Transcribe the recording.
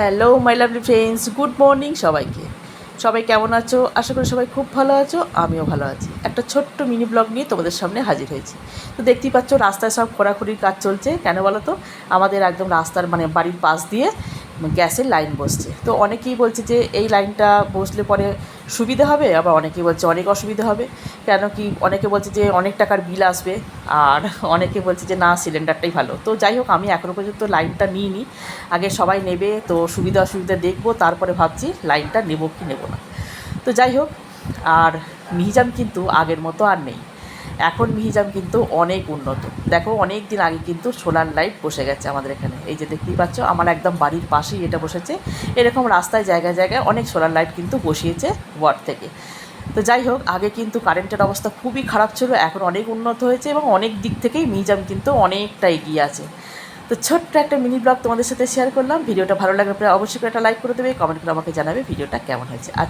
Hello my lovely friends good morning সবাইকে। সবাই কেমন আছো? আশা করি সবাই খুব ভালো আছো, আমিও ভালো আছি। একটা ছোট্ট মিনি ব্লগ নিয়ে তোমাদের সামনে হাজির হয়েছি। তো দেখতেই পাচ্ছ, রাস্তায় সব খোঁড়াখুড়ির কাজ চলছে। কেন বলো তো? আমাদের একদম রাস্তার মানে বাড়ির পাশ দিয়ে গ্যাসের লাইন বসছে। তো অনেকেই বলছে যে এই লাইনটা বসলে পরে সুবিধা হবে, আবার অনেকেই বলছে অনেক অসুবিধা হবে। কেন কি? অনেকে বলছে যে অনেক টাকার বিল আসবে। আর অনেকে বলছে যে, না, সিলিন্ডারটাই ভালো। তো যাই হোক, আমি এখনও পর্যন্ত লাইনটা নিইনি। আগে সবাই নেবে, তো সুবিধা অসুবিধা দেখব, তারপরে ভাবছি লাইনটা নেব কি নেব না। তো যাই হোক, আর মিহিজাম কিন্তু আগের মতো আর নেই। এখন মিহিজাম কিন্তু অনেক উন্নত। দেখো অনেক দিন আগে কিন্তু সোলার লাইট বসে গেছে আমাদের এখানে। এই যে দেখতেই পাচ্ছ, আমার একদম বাড়ির পাশেই এটা বসেছে। এরকম রাস্তায় জায়গায় জায়গায় অনেক সোলার লাইট কিন্তু বসিয়েছে ওয়ার্ড থেকে। তো যাই হোক, আগে কিন্তু কারেন্টের অবস্থা খুবই খারাপ ছিল, এখন অনেক উন্নত হয়েছে এবং অনেক দিক থেকেই মিউজিয়াম কিন্তু অনেকটা এগিয়ে আছে। তো ছোট্ট একটা মিনি ব্লগ তোমাদের সাথে শেয়ার করলাম। ভিডিওটা ভালো লাগলে অবশ্যই একটা লাইক করে দেবে কমেন্ট করে আমাকে জানাবে ভিডিওটা কেমন হয়েছে। আজ